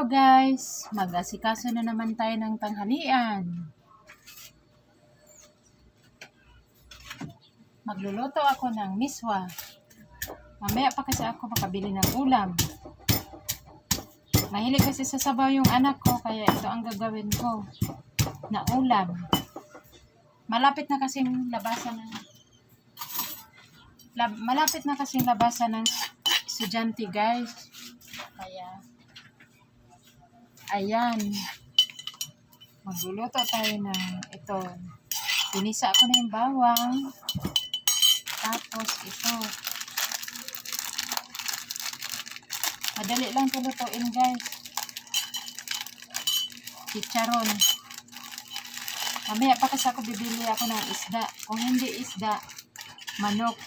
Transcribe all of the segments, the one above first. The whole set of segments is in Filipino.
Hello guys! Mag-asikaso na naman tayo ng tanghalian. Magluluto ako ng miswa. Mamaya pa kasi ako makabili ng ulam. Mahilig kasi sa sabaw yung anak ko, kaya ito ang gagawin ko na ulam. Malapit na kasing labasan ng lab, malapit na kasing labasan ng estudyante guys. Kaya Ayan. Magluluto tayo ng ito. Pinisa ko na yung bawang. Tapos ito. Madali lang ito lutuin guys. Chicharon. Mamaya pa kasi ako bibili ako ng isda. Kung hindi isda, manok.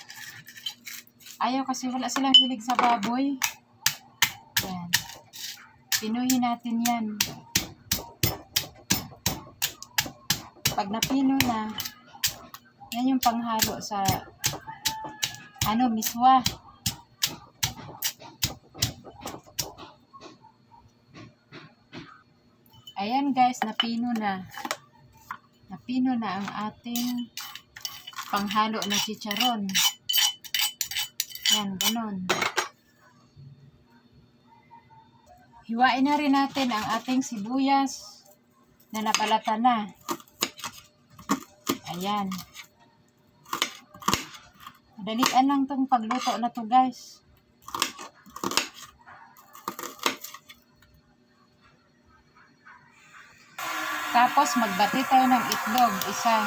Ayaw kasi wala silang hilig sa baboy. Pinuhin natin yan. Pag napino na, yan yung panghalo sa ano, miswa. Ayan guys, napino na. Napino na ang ating panghalo na chicharon. Yan, ganon. Hiwain na rin natin ang ating sibuyas na napalata na. Ayan. Madalian lang tong pagluto na to guys. Tapos magbati tayo ng itlog, isa.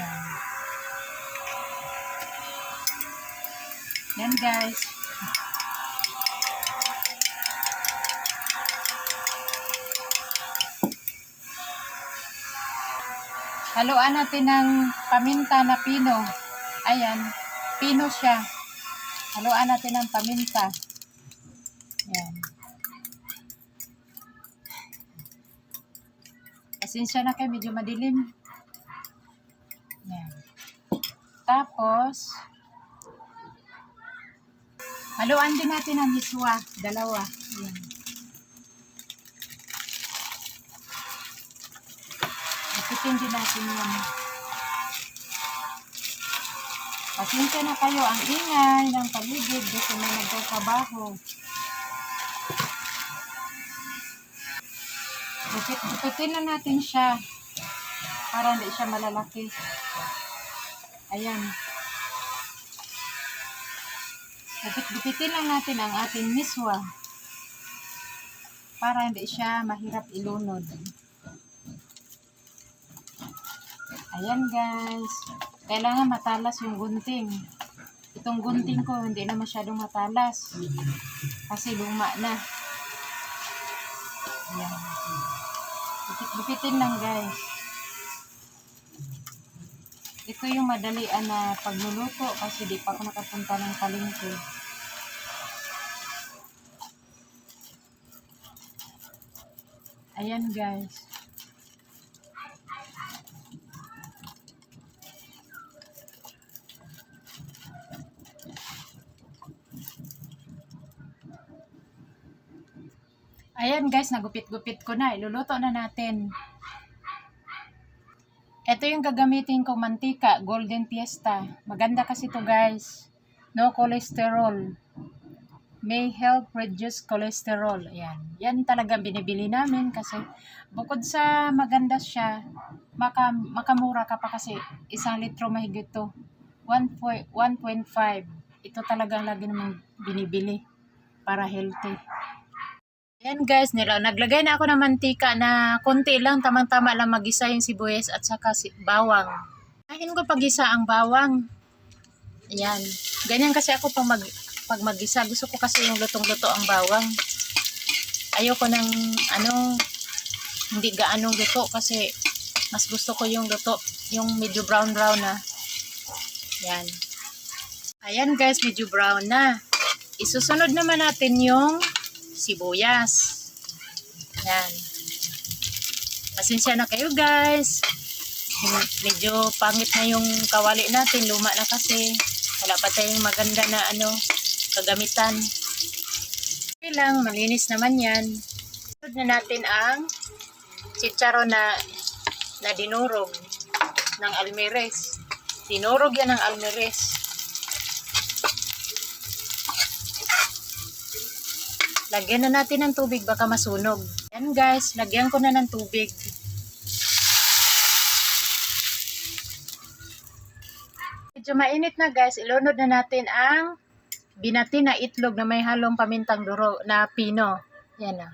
Yan. Yan guys. Haluan natin ng paminta na pino. Ayan, pino siya. Haluan natin ng paminta. Ayan. Pasensya na kayo, medyo madilim. Ayan. Tapos, haluan din natin ang hiswa. Dalawa. Ayan. Ipitin din natin yan. Pasensya na kayo ang ingay ng paligid kasi may nagtatrabaho. Gupit, gupitin na natin siya para hindi siya malalaki. Ayan. Gupit, gupitin lang natin ang ating miswa para hindi siya mahirap ilunod. Ayan guys. Kailangan matalas yung gunting. Itong gunting ko hindi na masyadong matalas. Kasi luma na. Ayan. Gupit-gupitin lang guys. Ito yung madalian na pagluluto kasi di pa ako nakapunta ng palengke. Ayan guys. Ayan guys, nagupit-gupit ko na. Iluluto na natin. Ito yung gagamitin kong mantika, Golden Fiesta. Maganda kasi to guys. No cholesterol. May help reduce cholesterol. Ayan. Yan talaga binibili namin kasi bukod sa maganda siya, maka, makamura ka pa kasi isang litro mahigit to. 1.5. Ito talagang lagi namang binibili para healthy. Ayan guys, nila, naglagay na ako ng mantika na konti lang, tamang-tama lang magisa yung sibuyas at saka si bawang. Kain ko pagisa ang bawang. Ayan. Ganyan kasi ako pag, mag, pag magisa. Gusto ko kasi yung lutong-luto ang bawang. Ayoko ng ano, hindi gaanong luto kasi mas gusto ko yung luto, yung medyo brown-brown na. Ayan. Ayan guys, medyo brown na. Isusunod naman natin yung sibuyas. Yan. Pasensya na kayo guys. Medyo pangit na yung kawali natin. Luma na kasi. Wala pa tayong maganda na ano, kagamitan. Okay lang, malinis naman yan. Sunod na natin ang chicharo na na dinurog ng almeres. Dinurog yan ng almeres. Lagyan na natin ng tubig, baka masunog. Yan guys, lagyan ko na ng tubig. Medyo mainit na guys, ilunod na natin ang binati na itlog na may halong pamintang duro na pino. Yan na.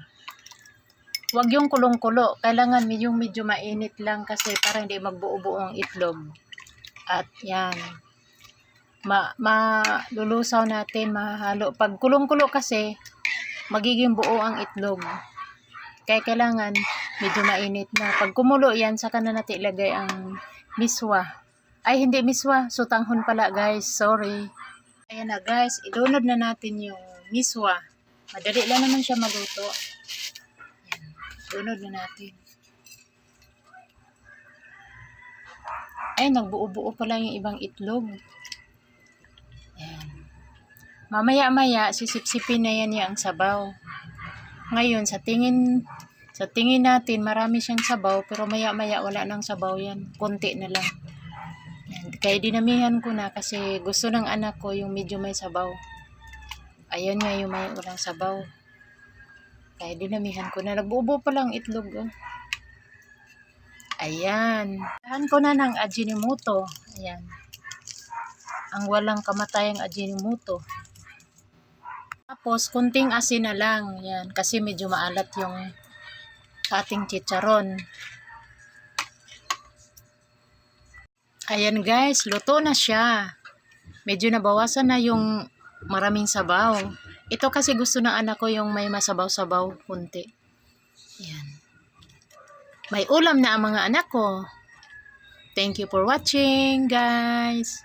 Huwag yung kulong-kulo. Kailangan yung medyo mainit lang kasi para hindi magbuo-buo ang itlog. At yan. Ma malulusaw natin, mahalo. Pag kulong-kulo kasi, magiging buo ang itlog. Kaya kailangan medyo mainit na. Pag kumulo yan, saka na natin ilagay ang miswa. Ay, hindi miswa. Sutanghon pala, guys. Sorry. Ayan na, guys. Ilunod na natin yung miswa. Madali lang naman siya maluto. Ilunod na natin. Ay, nagbuo-buo pala yung ibang itlog. Ayan. Mamaya-maya, sisipsipin na yan yung sabaw. Ngayon, sa tingin sa tingin natin, marami siyang sabaw, pero maya-maya wala nang sabaw yan. Konti na lang. Kaya dinamihan ko na kasi gusto ng anak ko yung medyo may sabaw. Ayun nga yung may walang sabaw. Kaya dinamihan ko na. Nagbubo pa lang itlog. Oh. Ayan. Tahan ko na ng Ajinomoto. Ayan. Ang walang kamatayang Ajinomoto. Tapos, kunting asin na lang. Yan. Kasi medyo maalat yung ating chicharon. Ayan guys, luto na siya. Medyo nabawasan na yung maraming sabaw. Ito kasi gusto ng anak ko yung may masabaw-sabaw kunti. Ayan. May ulam na ang mga anak ko. Thank you for watching, guys.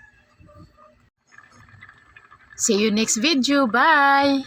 See you next video. Bye!